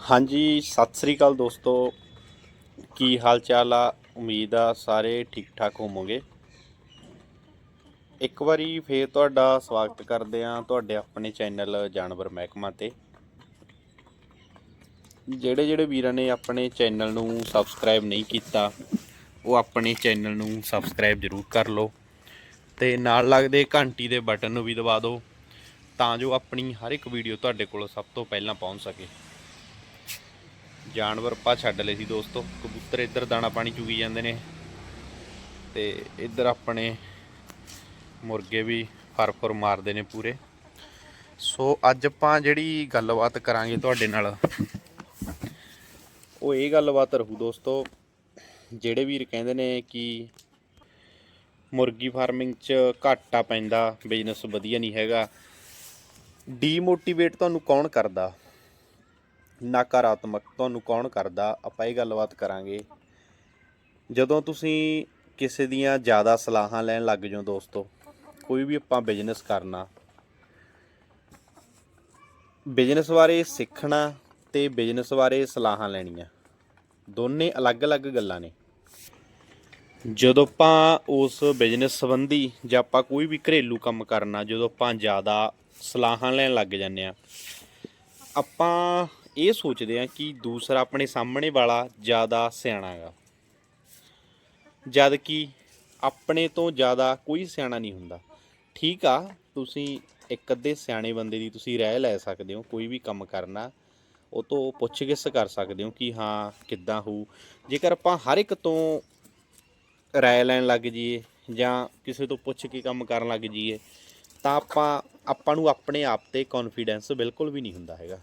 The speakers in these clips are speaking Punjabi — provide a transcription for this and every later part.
ਹਾਂਜੀ, ਸਤਿ ਸ੍ਰੀ ਅਕਾਲ ਦੋਸਤੋ। ਕੀ ਹਾਲ ਚਾਲ ਆ? ਉਮੀਦ ਆ ਸਾਰੇ ਠੀਕ ਠਾਕ ਹੋਵੋਗੇ। ਇੱਕ ਵਾਰੀ ਫੇਰ ਤੁਹਾਡਾ ਸਵਾਗਤ ਕਰਦੇ ਆ ਤੁਹਾਡੇ ਆਪਣੇ ਚੈਨਲ ਜਾਨਵਰ ਮਹਿਕਮਾ ਤੇ। ਜਿਹੜੇ ਜਿਹੜੇ ਵੀਰਾਂ ਨੇ ਆਪਣੇ ਚੈਨਲ ਨੂੰ ਸਬਸਕ੍ਰਾਈਬ ਨਹੀਂ ਕੀਤਾ, ਉਹ ਆਪਣੇ ਚੈਨਲ ਨੂੰ ਸਬਸਕ੍ਰਾਈਬ ਜ਼ਰੂਰ ਕਰ ਲਓ ਤੇ ਨਾਲ ਲੱਗਦੇ ਘੰਟੀ ਦੇ ਬਟਨ ਨੂੰ ਵੀ ਦਬਾ ਦਿਓ ਤਾਂ ਜੋ ਆਪਣੀ ਹਰ ਇੱਕ ਵੀਡੀਓ ਤੁਹਾਡੇ ਕੋਲ ਸਭ ਤੋਂ ਪਹਿਲਾਂ ਪਹੁੰਚ ਸਕੇ। ਜਾਨਵਰ ਆਪਾਂ ਛੱਡ ਲਏ ਸੀ ਦੋਸਤੋ। ਕਬੂਤਰ ਇੱਧਰ ਦਾਣਾ ਪਾਣੀ ਚੁਗੀ ਜਾਂਦੇ ਨੇ। ਤੇ ਇੱਧਰ ਆਪਣੇ ਮੁਰਗੇ ਵੀ ਫਰਫਰ ਮਾਰਦੇ ਨੇ ਪੂਰੇ। ਸੋ ਅੱਜ ਆਪਾਂ ਜਿਹੜੀ ਗੱਲਬਾਤ ਕਰਾਂਗੇ ਤੁਹਾਡੇ ਨਾਲ, ਉਹ ਇਹ ਗੱਲਬਾਤ ਰਹੂ ਦੋਸਤੋ, ਜਿਹੜੇ ਵੀਰ ਕਹਿੰਦੇ ਨੇ ਕਿ ਮੁਰਗੀ ਫਾਰਮਿੰਗ 'ਚ ਘਾਟਾ ਪੈਂਦਾ ਬਿਜ਼ਨਸ ਵਧੀਆ ਨਹੀਂ ਹੈਗਾ। ਡੀਮੋਟੀਵੇਟ ਤੁਹਾਨੂੰ ਕੌਣ ਕਰਦਾ? ਨਕਾਰਾਤਮਕ ਤੁਹਾਨੂੰ ਕੌਣ ਕਰਦਾ? ਆਪਾਂ ਇਹ ਗੱਲਬਾਤ ਕਰਾਂਗੇ। ਜਦੋਂ ਤੁਸੀਂ ਕਿਸੇ ਦੀਆਂ ਜ਼ਿਆਦਾ ਸਲਾਹਾਂ ਲੈਣ ਲੱਗ ਜਾਓ ਦੋਸਤੋ, ਕੋਈ ਵੀ ਆਪਾਂ ਬਿਜ਼ਨਸ ਕਰਨਾ ਬਿਜ਼ਨਸ ਬਾਰੇ ਸਿੱਖਣਾ ਤੇ ਬਿਜ਼ਨਸ ਬਾਰੇ ਸਲਾਹਾਂ ਲੈਣੀਆਂ, ਦੋਨੇ ਅਲੱਗ-ਅਲੱਗ ਗੱਲਾਂ ਨੇ। ਜਦੋਂ ਆਪਾਂ ਉਸ ਬਿਜ਼ਨਸ ਸੰਬੰਧੀ ਜਾਂ ਆਪਾਂ ਕੋਈ ਵੀ ਘਰੇਲੂ ਕੰਮ ਕਰਨਾ, ਜਦੋਂ ਆਪਾਂ ਜ਼ਿਆਦਾ ਸਲਾਹਾਂ ਲੈਣ ਲੱਗ ਜਾਂਦੇ ਆ ਆਪਾਂ ਇਹ ਸੋਚਦੇ ਆ ਕਿ ਦੂਸਰਾ ਆਪਣੇ ਸਾਹਮਣੇ ਵਾਲਾ ਜ਼ਿਆਦਾ ਸਿਆਣਾ ਹੈਗਾ। ਜਦ ਕਿ ਆਪਣੇ ਤੋਂ ਜ਼ਿਆਦਾ ਕੋਈ ਸਿਆਣਾ ਨਹੀਂ ਹੁੰਦਾ। ਠੀਕ ਆ, ਤੁਸੀਂ ਇੱਕ ਅੱਧੇ ਸਿਆਣੇ ਬੰਦੇ ਦੀ ਤੁਸੀਂ ਰਾਏ ਲੈ ਸਕਦੇ ਹੋ, ਕੋਈ ਵੀ ਕੰਮ ਕਰਨਾ, ਉਹ ਤੋਂ ਪੁੱਛਗਿੱਛ ਕਰ ਸਕਦੇ ਹੋ ਕਿ ਹਾਂ, ਕਿੱਦਾਂ ਹੋਊ। ਜੇਕਰ ਆਪਾਂ ਹਰ ਇੱਕ ਤੋਂ ਰਾਏ ਲੈਣ ਲੱਗ ਜਾਈਏ ਜਾਂ ਕਿਸੇ ਤੋਂ ਪੁੱਛ ਕੇ ਕੰਮ ਕਰਨ ਲੱਗ ਜਾਈਏ, ਤਾਂ ਆਪਾਂ ਆਪਾਂ ਨੂੰ ਆਪਣੇ ਆਪ ਤੇ ਕੌਨਫੀਡੈਂਸ ਬਿਲਕੁਲ ਵੀ ਨਹੀਂ ਹੁੰਦਾ ਹੈਗਾ।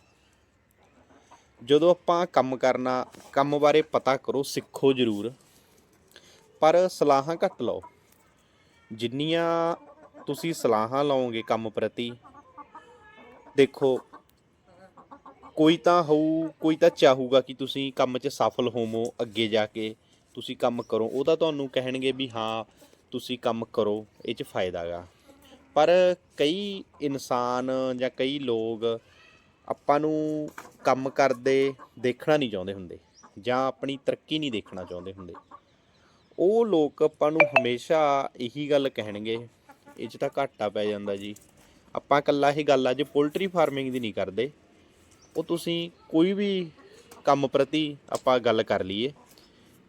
ਜਦੋਂ ਆਪਾਂ ਕੰਮ ਕਰਨਾ, ਕੰਮ ਬਾਰੇ ਪਤਾ ਕਰੋ, ਸਿੱਖੋ ਜ਼ਰੂਰ। ਪਰ ਸਲਾਹਾਂ ਘੱਟ ਲਓ। ਜਿੰਨੀਆਂ ਤੁਸੀਂ ਸਲਾਹਾਂ ਲਓਗੇ ਕੰਮ ਪ੍ਰਤੀ, ਦੇਖੋ, ਕੋਈ ਤਾਂ ਹੋਊ, ਕੋਈ ਤਾਂ ਚਾਹੂਗਾ ਕਿ ਤੁਸੀਂ ਕੰਮ 'ਚ ਸਫਲ ਹੋਵੋ, ਅੱਗੇ ਜਾ ਕੇ ਤੁਸੀਂ ਕੰਮ ਕਰੋ। ਉਹ ਤਾਂ ਤੁਹਾਨੂੰ ਕਹਿਣਗੇ ਵੀ ਹਾਂ, ਤੁਸੀਂ ਕੰਮ ਕਰੋ, ਇਹ 'ਚ ਫਾਇਦਾ ਗਾ। ਪਰ ਕਈ ਇਨਸਾਨ ਜਾਂ ਕਈ ਲੋਕ ਆਪਾਂ ਨੂੰ ਕੰਮ ਕਰਦੇ ਦੇਖਣਾ ਨਹੀਂ ਚਾਹੁੰਦੇ ਹੁੰਦੇ, ਜਾਂ ਆਪਣੀ ਤਰੱਕੀ ਨਹੀਂ ਦੇਖਣਾ ਚਾਹੁੰਦੇ ਹੁੰਦੇ। ਉਹ ਲੋਕ ਆਪਾਂ ਨੂੰ ਹਮੇਸ਼ਾ ਇਹੀ ਗੱਲ ਕਹਿਣਗੇ, ਇਹ 'ਚ ਤਾਂ ਘਾਟਾ ਪੈ ਜਾਂਦਾ ਜੀ। ਆਪਾਂ ਇਕੱਲਾ ਇਹ ਗੱਲ ਅੱਜ ਪੋਲਟਰੀ ਫਾਰਮਿੰਗ ਦੀ ਨਹੀਂ ਕਰਦੇ। ਉਹ ਤੁਸੀਂ ਕੋਈ ਵੀ ਕੰਮ ਪ੍ਰਤੀ ਆਪਾਂ ਗੱਲ ਕਰ ਲਈਏ।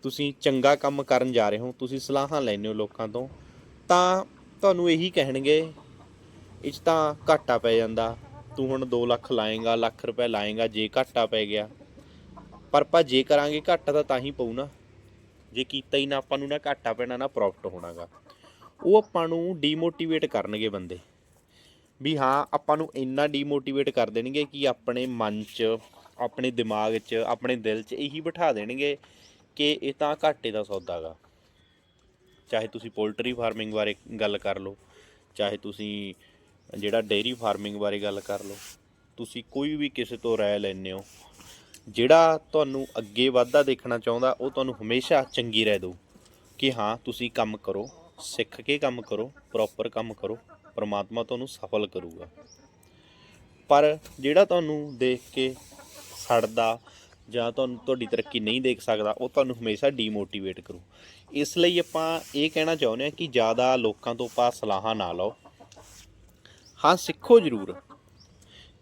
ਤੁਸੀਂ ਚੰਗਾ ਕੰਮ ਕਰਨ ਜਾ ਰਹੇ ਹੋ, ਤੁਸੀਂ ਸਲਾਹਾਂ ਲੈਂਦੇ ਹੋ ਲੋਕਾਂ ਤੋਂ, ਤਾਂ ਤੁਹਾਨੂੰ ਇਹੀ ਕਹਿਣਗੇ, ਇਹ 'ਚ ਤਾਂ ਘਾਟਾ ਪੈ ਜਾਂਦਾ। ਤੂੰ ਹੁਣ 2 ਲੱਖ ਲਾਏਗਾ, ਲੱਖ ਰੁਪਏ ਲਾਏਗਾ, ਜੇ ਘਾਟਾ ਪੈ ਗਿਆ। ਪਰ ਆਪਾਂ ਜੇ ਕਰਾਂਗੇ ਘਾਟਾ ਤਾਂ ਤਾਂ ਹੀ ਪਊ ਨਾ। ਜੇ ਕੀਤਾ ਹੀ ਨਾ, ਆਪਾਂ ਨੂੰ ਨਾ ਘਾਟਾ ਪੈਣਾ, ਨਾ ਪ੍ਰੋਫਿਟ ਹੋਣਾਗਾ। ਉਹ ਆਪਾਂ ਨੂੰ ਡੀਮੋਟੀਵੇਟ ਕਰਨਗੇ ਬੰਦੇ। ਵੀ ਹਾਂ, ਆਪਾਂ ਨੂੰ ਇੰਨਾ ਡੀਮੋਟੀਵੇਟ ਕਰ ਦੇਣਗੇ ਕਿ ਆਪਣੇ ਮਨ 'ਚ, ਆਪਣੇ ਦਿਮਾਗ 'ਚ, ਆਪਣੇ ਦਿਲ 'ਚ ਇਹੀ ਬਿਠਾ ਦੇਣਗੇ ਕਿ ਇਹ ਤਾਂ ਘਾਟੇ ਦਾ ਸੌਦਾ ਗਾ। ਚਾਹੇ ਤੁਸੀਂ ਪੋਲਟਰੀ ਫਾਰਮਿੰਗ ਬਾਰੇ ਗੱਲ ਕਰ ਲਓ, ਚਾਹੇ ਤੁਸੀਂ ਜਿਹੜਾ ਡੇਅਰੀ ਫਾਰਮਿੰਗ ਬਾਰੇ ਗੱਲ ਕਰ ਲਓ, ਤੁਸੀਂ ਕੋਈ ਵੀ ਕਿਸੇ ਤੋਂ ਰਾਏ ਲੈਂਦੇ ਹੋ, ਜਿਹੜਾ ਤੁਹਾਨੂੰ ਅੱਗੇ ਵਾਧਾ ਦੇਖਣਾ ਚਾਹੁੰਦਾ, ਉਹ ਤੁਹਾਨੂੰ ਹਮੇਸ਼ਾ ਚੰਗੀ ਰਾਏ ਦਊ ਕਿ ਹਾਂ, ਤੁਸੀਂ ਕੰਮ ਕਰੋ, ਸਿੱਖ ਕੇ ਕੰਮ ਕਰੋ ਪ੍ਰੋਪਰ ਕੰਮ ਕਰੋ, ਪਰਮਾਤਮਾ ਤੁਹਾਨੂੰ ਸਫਲ ਕਰੂਗਾ। ਪਰ ਜਿਹੜਾ ਤੁਹਾਨੂੰ ਦੇਖ ਕੇ ਸੜਦਾ ਜਾਂ ਤੁਹਾਨੂੰ ਤੁਹਾਡੀ ਤਰੱਕੀ ਨਹੀਂ ਦੇਖ ਸਕਦਾ, ਉਹ ਤੁਹਾਨੂੰ ਹਮੇਸ਼ਾ ਡੀਮੋਟੀਵੇਟ ਕਰੂ। ਇਸ ਲਈ ਆਪਾਂ ਇਹ ਕਹਿਣਾ ਚਾਹੁੰਦੇ ਹਾਂ ਕਿ ਜ਼ਿਆਦਾ ਲੋਕਾਂ ਤੋਂ ਆਪਾਂ ਸਲਾਹਾਂ ਨਾ ਲਓ। ਹਾਂ, ਸਿੱਖੋ ਜ਼ਰੂਰ।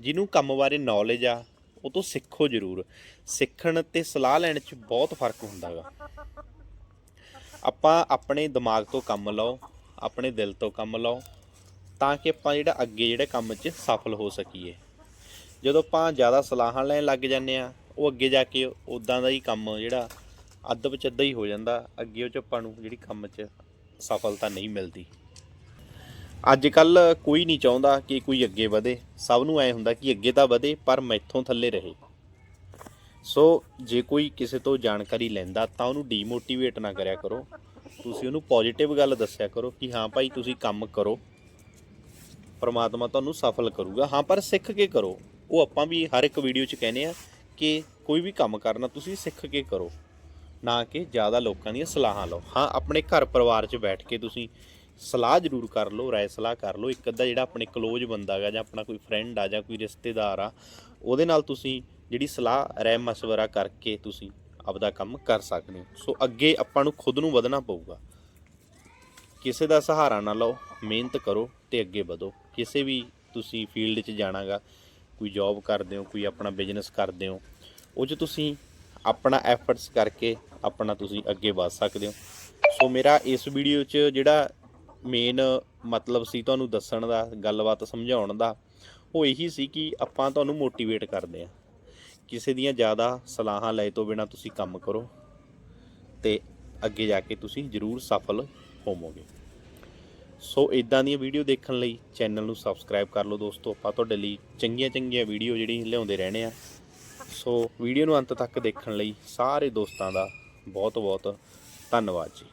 ਜਿਹਨੂੰ ਕੰਮ ਬਾਰੇ ਨੌਲੇਜ ਆ, ਉਹ ਤੋਂ ਸਿੱਖੋ ਜ਼ਰੂਰ। ਸਿੱਖਣ ਤੇ ਸਲਾਹ ਲੈਣ 'ਚ ਬਹੁਤ ਫ਼ਰਕ ਹੁੰਦਾ ਗਾ। ਆਪਾਂ ਆਪਣੇ ਦਿਮਾਗ ਤੋਂ ਕੰਮ ਲਓ, ਆਪਣੇ ਦਿਲ ਤੋਂ ਕੰਮ ਲਓ, ਤਾਂ ਕਿ ਆਪਾਂ ਜਿਹੜਾ ਅੱਗੇ ਜਿਹੜੇ ਕੰਮ 'ਚ ਸਫਲ ਹੋ ਸਕੀਏ। ਜਦੋਂ ਆਪਾਂ ਜ਼ਿਆਦਾ ਸਲਾਹਾਂ ਲੈਣ ਲੱਗ ਜਾਂਦੇ ਆ, ਉਹ ਅੱਗੇ ਜਾ ਕੇ ਉਦਾਂ ਦਾ ਹੀ ਕੰਮ ਜਿਹੜਾ ਅੱਧ ਵਿੱਚ ਅੱਧਾ ਹੀ ਹੋ ਜਾਂਦਾ, ਅੱਗੇ ਉਹ 'ਚ ਆਪਾਂ ਨੂੰ ਜਿਹੜੀ ਕੰਮ 'ਚ ਸਫਲਤਾ ਨਹੀਂ ਮਿਲਦੀ। ਅੱਜ ਕੱਲ ਕੋਈ ਨਹੀਂ ਚਾਹੁੰਦਾ ਕਿ ਕੋਈ ਅੱਗੇ ਵਧੇ। ਸਭ ਨੂੰ ਐ ਹੁੰਦਾ ਕਿ ਅੱਗੇ ਤਾਂ ਵਧੇ, ਪਰ ਮੈਥੋਂ ਥੱਲੇ ਰਹੇ। ਸੋ ਜੇ ਕੋਈ ਕਿਸੇ ਤੋਂ ਜਾਣਕਾਰੀ ਲੈਂਦਾ ਤਾਂ ਉਹਨੂੰ ਡੀਮੋਟੀਵੇਟ ਨਾ ਕਰਿਆ ਕਰੋ। ਤੁਸੀਂ ਉਹਨੂੰ ਪੋਜੀਟਿਵ ਗੱਲ ਦੱਸਿਆ ਕਰੋ ਕਿ ਹਾਂ ਭਾਈ ਤੁਸੀਂ ਕੰਮ ਕਰੋ। ਪਰਮਾਤਮਾ ਤੁਹਾਨੂੰ ਸਫਲ ਕਰੂਗਾ। ਹਾਂ, ਪਰ ਸਿੱਖ ਕੇ ਕਰੋ। ਉਹ ਆਪਾਂ ਵੀ ਹਰ ਇੱਕ ਵੀਡੀਓ 'ਚ ਕਹਿੰਦੇ ਆ ਕਿ ਕੋਈ ਵੀ ਕੰਮ ਕਰਨਾ ਤੁਸੀਂ ਸਿੱਖ ਕੇ ਕਰੋ। ਨਾ ਕਿ ਜ਼ਿਆਦਾ ਲੋਕਾਂ ਦੀਆਂ ਸਲਾਹਾਂ ਲਓ। ਹਾਂ, ਆਪਣੇ ਘਰ ਪਰਿਵਾਰ 'ਚ ਬੈਠ ਕੇ ਤੁਸੀਂ ਸਲਾਹ ਜ਼ਰੂਰ ਕਰ ਲਓ, ਰਾਏ ਸਲਾਹ ਕਰ ਲਓ। ਇੱਕ ਅੱਧਾ ਜਿਹੜਾ ਆਪਣੇ ਕਲੋਜ਼ ਬੰਦਾ ਹੈਗਾ ਜਾਂ ਆਪਣਾ ਕੋਈ ਫਰੈਂਡ ਆ ਜਾਂ ਕੋਈ ਰਿਸ਼ਤੇਦਾਰ ਆ, ਉਹਦੇ ਨਾਲ ਤੁਸੀਂ ਜਿਹੜੀ ਸਲਾਹ ਰਹਿ ਮਸ਼ਵਰਾ ਕਰਕੇ ਤੁਸੀਂ ਆਪਦਾ ਕੰਮ ਕਰ ਸਕਦੇ ਹੋ। ਸੋ ਅੱਗੇ ਆਪਾਂ ਨੂੰ ਖੁਦ ਨੂੰ ਵਧਣਾ ਪਊਗਾ। ਕਿਸੇ ਦਾ ਸਹਾਰਾ ਨਾ ਲਓ, ਮਿਹਨਤ ਕਰੋ ਤੇ ਅੱਗੇ ਵਧੋ। ਕਿਸੇ ਵੀ ਤੁਸੀਂ ਫੀਲਡ 'ਚ ਜਾਣਾਗਾ, ਕੋਈ ਜੌਬ ਕਰਦੇ ਹੋ, ਕੋਈ ਆਪਣਾ ਬਿਜ਼ਨਸ ਕਰਦੇ ਹੋ, ਉਹ 'ਚ ਤੁਸੀਂ ਆਪਣਾ ਐਫਰਟਸ ਕਰਕੇ ਆਪਣਾ ਤੁਸੀਂ ਅੱਗੇ ਵਧ ਸਕਦੇ ਹੋ। ਸੋ ਮੇਰਾ ਇਸ ਵੀਡੀਓ 'ਚ ਜਿਹੜਾ ਮੇਨ ਮਤਲਬ ਸੀ ਤੁਹਾਨੂੰ ਦੱਸਣ ਦਾ, ਗੱਲਬਾਤ ਸਮਝਾਉਣ ਦਾ, ਉਹ ਇਹੀ ਸੀ ਕਿ ਆਪਾਂ ਤੁਹਾਨੂੰ ਮੋਟੀਵੇਟ ਕਰਦੇ ਆ ਕਿਸੇ ਦੀਆਂ ਜ਼ਿਆਦਾ ਸਲਾਹਾਂ ਲੈ ਤੋਂ ਬਿਨਾ ਤੁਸੀਂ ਕੰਮ ਕਰੋ ਤੇ ਅੱਗੇ ਜਾ ਕੇ ਤੁਸੀਂ ਜ਼ਰੂਰ ਸਫਲ ਹੋਵੋਗੇ। ਸੋ ਇਦਾਂ ਦੀਆਂ ਵੀਡੀਓ ਦੇਖਣ ਲਈ ਚੈਨਲ ਨੂੰ ਸਬਸਕ੍ਰਾਈਬ ਕਰ ਲਓ ਦੋਸਤੋ। ਆਪਾਂ ਤੁਹਾਡੇ ਲਈ ਚੰਗੀਆਂ ਚੰਗੀਆਂ ਵੀਡੀਓ ਜਿਹੜੀ ਲਿਆਉਂਦੇ ਰਹਿਣੇ ਆ ਸੋ ਵੀਡੀਓ ਨੂੰ ਅੰਤ ਤੱਕ ਦੇਖਣ ਲਈ ਸਾਰੇ ਦੋਸਤਾਂ ਦਾ ਬਹੁਤ ਬਹੁਤ ਧੰਨਵਾਦ ਜੀ।